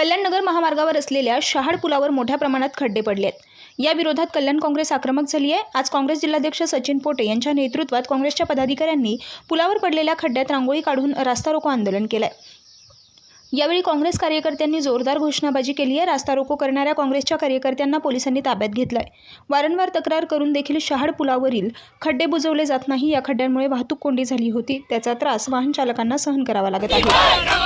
कल्याणनगर महामार्गावर असलेल्या शहाड पुलावर मोठ्या प्रमाणात खड्डे पडले आहेत या विरोधात कल्याण काँग्रेस आक्रमक झाली आहे आज काँग्रेस जिल्हाध्यक्ष सचिन पोटे यांच्या नेतृत्वात काँग्रेसच्या पदाधिकाऱ्यांनी पुलावर पडलेल्या खड्ड्यात रांगोळी काढून रास्ता रोको आंदोलन केलंय. यावेळी काँग्रेस कार्यकर्त्यांनी जोरदार घोषणाबाजी केली आहे. रास्ता रोको करणाऱ्या काँग्रेसच्या कार्यकर्त्यांना पोलिसांनी ताब्यात घेतलंय. वारंवार तक्रार करून देखील शहाड पुलावरील खड्डे बुजवले जात नाही. या खड्ड्यांमुळे वाहतूक कोंडी झाली होती. त्याचा त्रास वाहन चालकांना सहन करावा लागत आहे.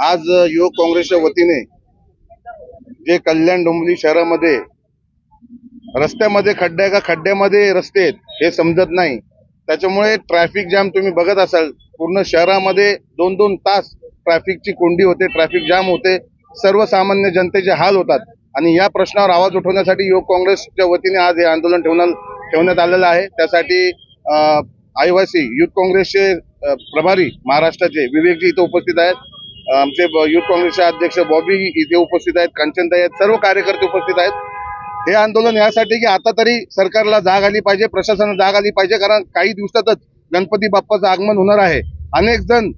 आज युवक काँग्रेसच्या वतीने जे कल्याण डोंबिवली शहरामध्ये रस्त्यामध्ये खड्डे आहे का? खड्ड्यामध्ये रस्ते आहेत हे समजत नाही. त्याच्यामुळे ट्रॅफिक जाम तुम्ही बघत असाल पूर्ण शहरामध्ये दोन दोन तास ट्रॅफिकची कोंडी होते ट्रॅफिक जाम होते. सर्वसामान्य जनतेचे हाल होतात. आणि या प्रश्नावर आवाज उठवण्यासाठी युवक काँग्रेसच्या वतीने आज हे आंदोलन ठेवण्यात ठेवण्यात आलेलं आहे. त्यासाठी आदिवासी युथ काँग्रेसचे प्रभारी महाराष्ट्राचे विवेकजी इथे उपस्थित आहेत. आमचे युथ काँग्रेसचे अध्यक्ष बॉबी इथे उपस्थित आहेत कांचनताई आहेत सर्व कार्यकर्ते उपस्थित आहेत. हे आंदोलन यासाठी की आता तरी सरकारला जाग आली पाहिजे प्रशासनाला जाग आली पाहिजे कारण काही दिवसातच गणपती बाप्पाचं आगमन होणार आहे. अनेक जण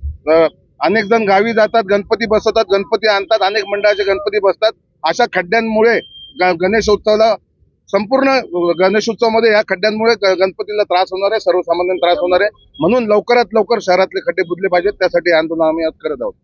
अनेक जण गावी जातात गणपती बसवतात गणपती आणतात अनेक मंडळाचे गणपती बसतात. अशा खड्ड्यांमुळे गणेशोत्सवाला संपूर्ण गणेशोत्सवामध्ये या खड्ड्यांमुळे गणपतीला त्रास होणार आहे सर्वसामान्यांना त्रास होणार आहे. म्हणून लवकरात लवकर शहरातले खड्डे बुजले पाहिजेत त्यासाठी आंदोलन आम्ही आज करत आहोत.